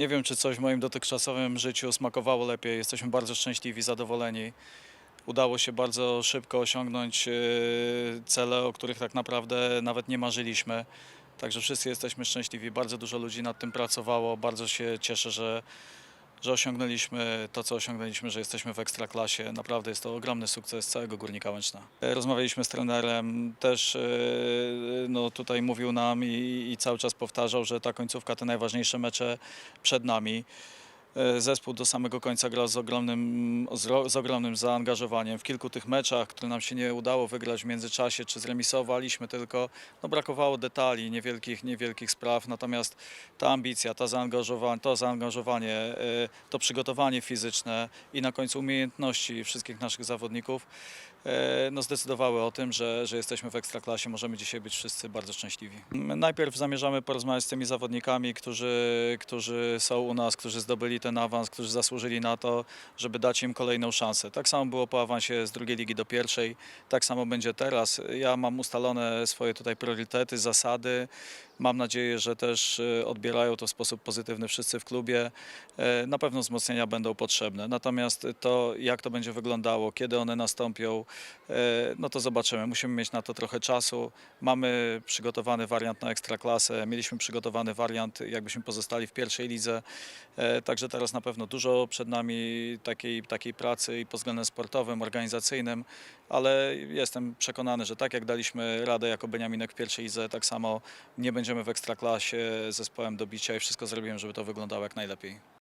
Nie wiem, czy coś w moim dotychczasowym życiu smakowało lepiej. Jesteśmy bardzo szczęśliwi, zadowoleni. Udało się bardzo szybko osiągnąć e, cele, o których tak naprawdę nawet nie marzyliśmy. Także wszyscy jesteśmy szczęśliwi. Bardzo dużo ludzi nad tym pracowało. Bardzo się cieszę, że, że osiągnęliśmy to, co osiągnęliśmy, że jesteśmy w ekstraklasie. Naprawdę jest to ogromny sukces całego Górnika Łęczna. Rozmawialiśmy z trenerem, też e, no, tutaj mówił nam i, i cały czas powtarzał, że ta końcówka to najważniejsze mecze przed nami. E, Zespół do samego końca grał z ogromnym, z, ro- z ogromnym zaangażowaniem. W kilku tych meczach, które nam się nie udało wygrać w międzyczasie, czy zremisowaliśmy tylko, no brakowało detali, niewielkich, niewielkich spraw. Natomiast ta ambicja, ta zaangażowanie, to zaangażowanie, e, to przygotowanie fizyczne i na końcu umiejętności wszystkich naszych zawodników e, no zdecydowały o tym, że, że jesteśmy w Ekstraklasie. Możemy dzisiaj być wszyscy bardzo szczęśliwi. Najpierw zamierzamy porozmawiać z tymi zawodnikami, którzy, którzy są u nas, którzy zdobyli ten awans, którzy zasłużyli na to, żeby dać im kolejną szansę. Tak samo było po awansie z drugiej ligi do pierwszej, tak samo będzie teraz. Ja mam ustalone swoje tutaj priorytety, zasady. Mam nadzieję, że też e, odbierają to w sposób pozytywny wszyscy w klubie. E, Na pewno wzmocnienia będą potrzebne. Natomiast to, jak to będzie wyglądało, kiedy one nastąpią, e, no to zobaczymy. Musimy mieć na to trochę czasu. Mamy przygotowany wariant na ekstraklasę, mieliśmy przygotowany wariant, jakbyśmy pozostali w pierwszej lidze. E, Także teraz na pewno dużo przed nami takiej, takiej pracy i pod względem sportowym, organizacyjnym, ale jestem przekonany, że tak jak daliśmy radę jako Beniaminek w pierwszej lidze, tak samo nie będziemy w ekstraklasie zespołem do bicia i wszystko zrobimy, żeby to wyglądało jak najlepiej.